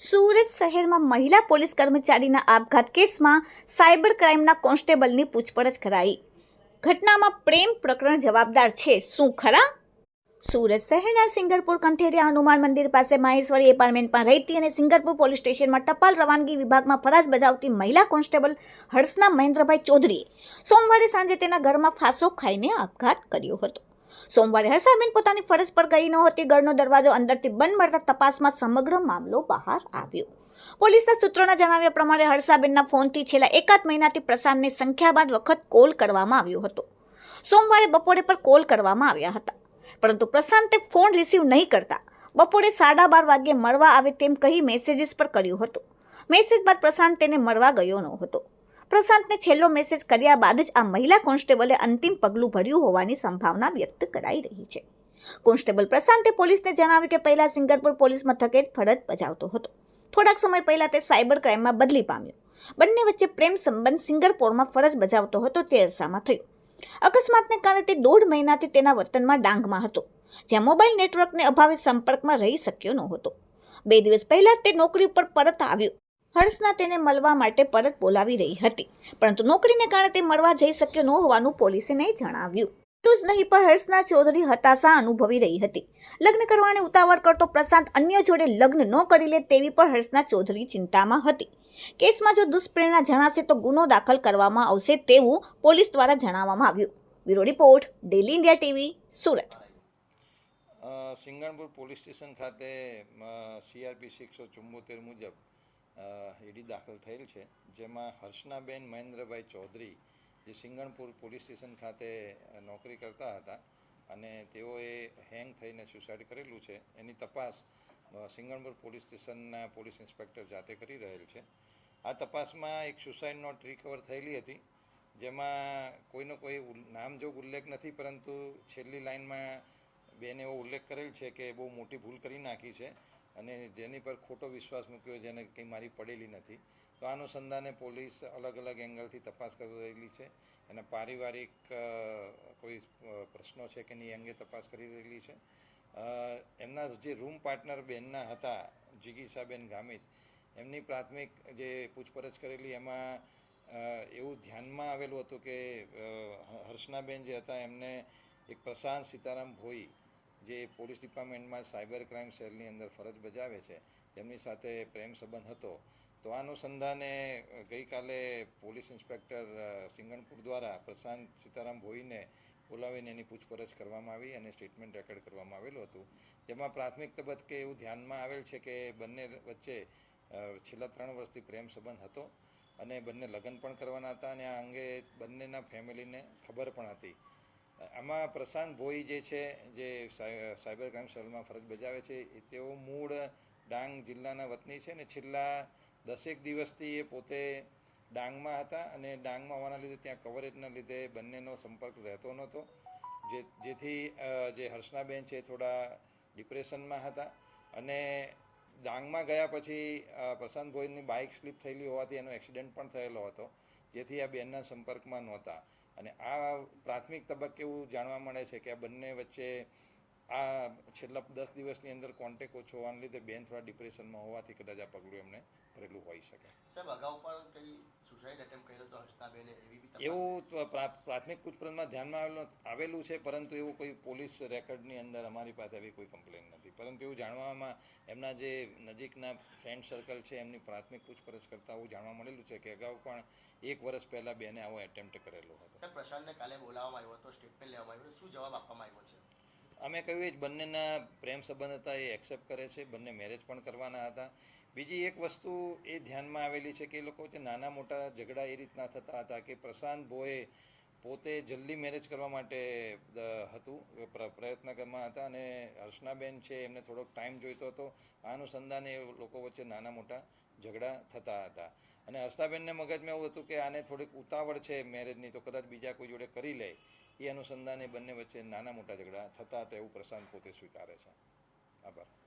સુરત શહેરમાં મહિલા પોલીસ કર્મચારીના આપઘાત કેસમાં સાયબર ક્રાઇમના કોન્સ્ટેબલની પૂછપરછ કરાઈ. ઘટનામાં પ્રેમ પ્રકરણ જવાબદાર છે. શું ખરા? સુરત શહેરના સિંગરપુર કંથેરિયા હનુમાન મંદિર પાસે માહેશ્વરી એપાર્ટમેન્ટમાં રહેતી અને સિંગરપુર પોલીસ સ્ટેશનમાં ટપાલ રવાનગી વિભાગમાં ફરજ બજાવતી મહિલા કોન્સ્ટેબલ હર્ષના મહેન્દ્રભાઈ ચૌધરીએ સોમવારે સાંજે તેના ઘરમાં ફાંસો ખાઈને આપઘાત કર્યો હતો. સોમવારે હર્ષાબેન પોતાની ફરજ પર ગઈ નહોતી ઘરનો દરવાજો અંદરથી બંધ મળતા તપાસમાં સમગ્ર મામલો બહાર આવ્યો. પોલીસના સૂત્રોના જણાવ્યા પ્રમાણે હર્ષાબેનના ફોનથી છેલ્લા એકાદ મહિનાથી પ્રશાંતને સંખ્યાબાદ વખત કોલ કરવામાં આવ્યો હતો. સોમવારે બપોરે પર કોલ કરવામાં આવ્યા હતા. પરંતુ પ્રશાંતે ફોન રિસીવ નહીં કરતા. બપોરે સાડા બાર વાગ્યે મળવા આવે તેમ કહી મેસેજીસ પર કર્યું હતું. મેસેજ બાદ પ્રશાંત તેને મળવા ગયો ન હતો. પ્રશાંતને છેલ્લો મેસેજ કર્યા બાદ જ આ મહિલા કોન્સ્ટેબલે અંતિમ પગલું ભર્યું હોવાની સંભાવના વ્યક્ત કરાઈ રહી છે. કોન્સ્ટેબલ પ્રશાંતે પોલીસને જણાવ્યું કે પહેલા સિંગરપુર પોલીસ મથકે જ ફરજ બજાવતો હતો. થોડાક સમય પહેલા તે સાયબર ક્રાઇમમાં બદલી પામ્યો. બંને વચ્ચે પ્રેમ સંબંધ સિંગરપોરમાં ફરજ બજાવતો હતો તે અરસામાં થયો. અકસ્માતને કારણે તે દોઢ મહિનાથી તેના વતનમાં ડાંગમાં હતો, જ્યાં મોબાઈલ નેટવર્કને અભાવે સંપર્કમાં રહી શક્યો નહોતો. બે દિવસ પહેલા તે નોકરી ઉપર પરત આવ્યો હર્ષના તેને મળવા માટે પરત બોલાવી રહી હતી. પરંતુ નોકરીને કારણે તે મળવા જઈ શક્યો ન હોવાનું પોલીસને જણાવ્યું. એટલું જ નહીં, પણ હર્ષના ચૌધરી હતાશા અનુભવી રહી હતી. લગ્ન કરવાની ઉતાવળ કરતો પ્રશાંત અન્ય જોડે લગ્ન ન કરી લે તેવી પણ હર્ષના ચૌધરી ચિંતામાં હતી. કેસમાં જો દુષ્પ્રેરણા જણાશે તો ગુનો દાખલ કરવામાં આવશે તેવું પોલીસ દ્વારા જણાવવામાં આવ્યું. Bureau report, daily India TV, Surat. Singanpur police station ખાતે સીઆરપી એકસો ચુમ્મોતેર મુજબ ઈડી દાખલ થયેલ છે, જેમાં હર્ષનાબેન મહેન્દ્રભાઈ ચૌધરી, જે સિંગણપુર પોલીસ સ્ટેશન ખાતે નોકરી કરતા હતા, અને તેઓએ હેંગ થઈને સુસાઇડ કરેલું છે. એની તપાસ સિંગણપુર પોલીસ સ્ટેશનના પોલીસ ઇન્સ્પેક્ટર જાતે કરી રહેલ છે. આ તપાસમાં એક સુસાઇડ નોટ રિકવર થયેલી હતી, જેમાં કોઈનો કોઈ નામજોગ ઉલ્લેખ નથી, પરંતુ છેલ્લી લાઇનમાં બેન એવો ઉલ્લેખ કરેલ છે કે બહુ મોટી ભૂલ કરી નાખી છે. અને જેની પર ખોટો વિશ્વાસ મૂક્યો, જેને કંઈ મારી પડેલી નથી. તો અનુસંધાને પોલીસ અલગ અલગ એંગલથી તપાસ કરી રહેલી છે એના પારિવારિક કોઈ પ્રશ્નો છે કે નહીં અંગે તપાસ કરી રહેલી છે. એમના જે રૂમ પાર્ટનર બેનના હતા જિગીસાબેન ગામિત, એમની પ્રાથમિક જે પૂછપરછ કરેલી, એમાં એવું ધ્યાનમાં આવેલું હતું કે હર્ષનાબેન જે હતા, એમને એક પ્રશાંત સીતારામ ભોઈ જે પોલીસ ડિપાર્ટમેન્ટમાં સાયબર ક્રાઇમ સેલની અંદર ફરજ બજાવે છે એમની સાથે પ્રેમ સંબંધ હતો, તો આ અનુસંધાને ગઈકાલે પોલીસ ઇન્સ્પેક્ટર સિંગણપુર દ્વારા પ્રશાંત સીતારામ ભોઈને બોલાવીને એની પૂછપરછ કરવામાં આવી અને સ્ટેટમેન્ટ રેકોર્ડ કરવામાં આવેલું હતું. જેમાં પ્રાથમિક તબક્કે એવું ધ્યાનમાં આવેલ છે કે બંને વચ્ચે છેલ્લા ત્રણ વર્ષથી પ્રેમ સંબંધ હતો અને બંને લગ્ન પણ કરવાના હતા અને આ અંગે બંનેના ફેમિલીને ખબર પણ હતી. આમાં પ્રશાંત ભોઈ જે છે, જે સાય- સાયબર ક્રાઇમ સેલમાં ફરજ બજાવે છે, એ તેઓ મૂળ ડાંગ જિલ્લાના વતની છે ને છેલ્લા દસેક દિવસથી એ પોતે ડાંગમાં હતા અને ડાંગમાં હોવાના લીધે ત્યાં કવરેજના લીધે બંનેનો સંપર્ક રહેતો નહોતો. જે, જેથી જે હર્ષનાબેન છે થોડા ડિપ્રેશનમાં હતા અને ડાંગમાં ગયા પછી પ્રશાંત ભોઈની બાઇક સ્લીપ થયેલી હોવાથી એનો એક્સિડન્ટ પણ થયેલો હતો, જેથી આ બેનના સંપર્કમાં નહોતા. અને આ પ્રાથમિક તબક્કે એવું જાણવા મળે છે કે આ બંને વચ્ચે આ છેલ્લા દસ દિવસની અંદર કોન્ટેક ઓછો હોવાને લીધે બેન થોડા ડિપ્રેશનમાં હોવાથી કદાચ આ પગલું એમને ભરેલું હોઈ શકે. સાહેબ, અગાઉ પણ કઈ સુસાઇડ એટેમ્પ કર્યો તો એવી પ્રાથમિક પૂછપરછમાં ધ્યાનમાં આવેલું આવેલું છે પરંતુ એવું કોઈ પોલીસ રેકોર્ડની અંદર અમારી પાસે એવી કોઈ કમ્પ્લેન નથી. પરંતુ એવું જાણવામાં એમના જે નજીકના ફ્રેન્ડ સર્કલ છે એમની પ્રાથમિક પૂછપરછ કરતાં એવું જાણવા મળેલું છે કે અગાઉ પણ એક વર્ષ પહેલાં બેને આવો એટેમ્પ્ટ કરેલો હતો. પ્રશાંતને કાલે બોલાવવામાં આવ્યો હતો સ્ટેટમેન્ટ લેવામાં આવ્યું શું જવાબ આપવામાં આવ્યો છે? અમે કહ્યું એ જ બંનેના પ્રેમ સંબંધ હતા એ એક્સેપ્ટ કરે છે. બંને મેરેજ પણ કરવાના હતા. બીજી એક વસ્તુ એ ધ્યાનમાં આવેલી છે કે એ લોકો વચ્ચે નાના મોટા ઝઘડા એ રીતના થતા હતા કે પ્રશાંત ભોએ પોતે જલ્દી મેરેજ કરવા માટે હતું પ્ર- પ્રયત્ન કરવામાં હતા અને હર્ષનાબેન છે એમને થોડોક ટાઈમ જોઈતો હતો. આ અનુસંધાને એ લોકો વચ્ચે નાના મોટા ઝઘડા થતા હતા. અને હર્ષનાબેનને મગજમાં એવું હતું કે આને થોડીક ઉતાવળ છે મેરેજની, તો કદાચ બીજા કોઈ જોડે કરી લે. એ અનુસંધાને બંને વચ્ચે નાના મોટા ઝઘડા થતા હતા એવું પ્રશાંત પોતે સ્વીકારે છે. આભાર.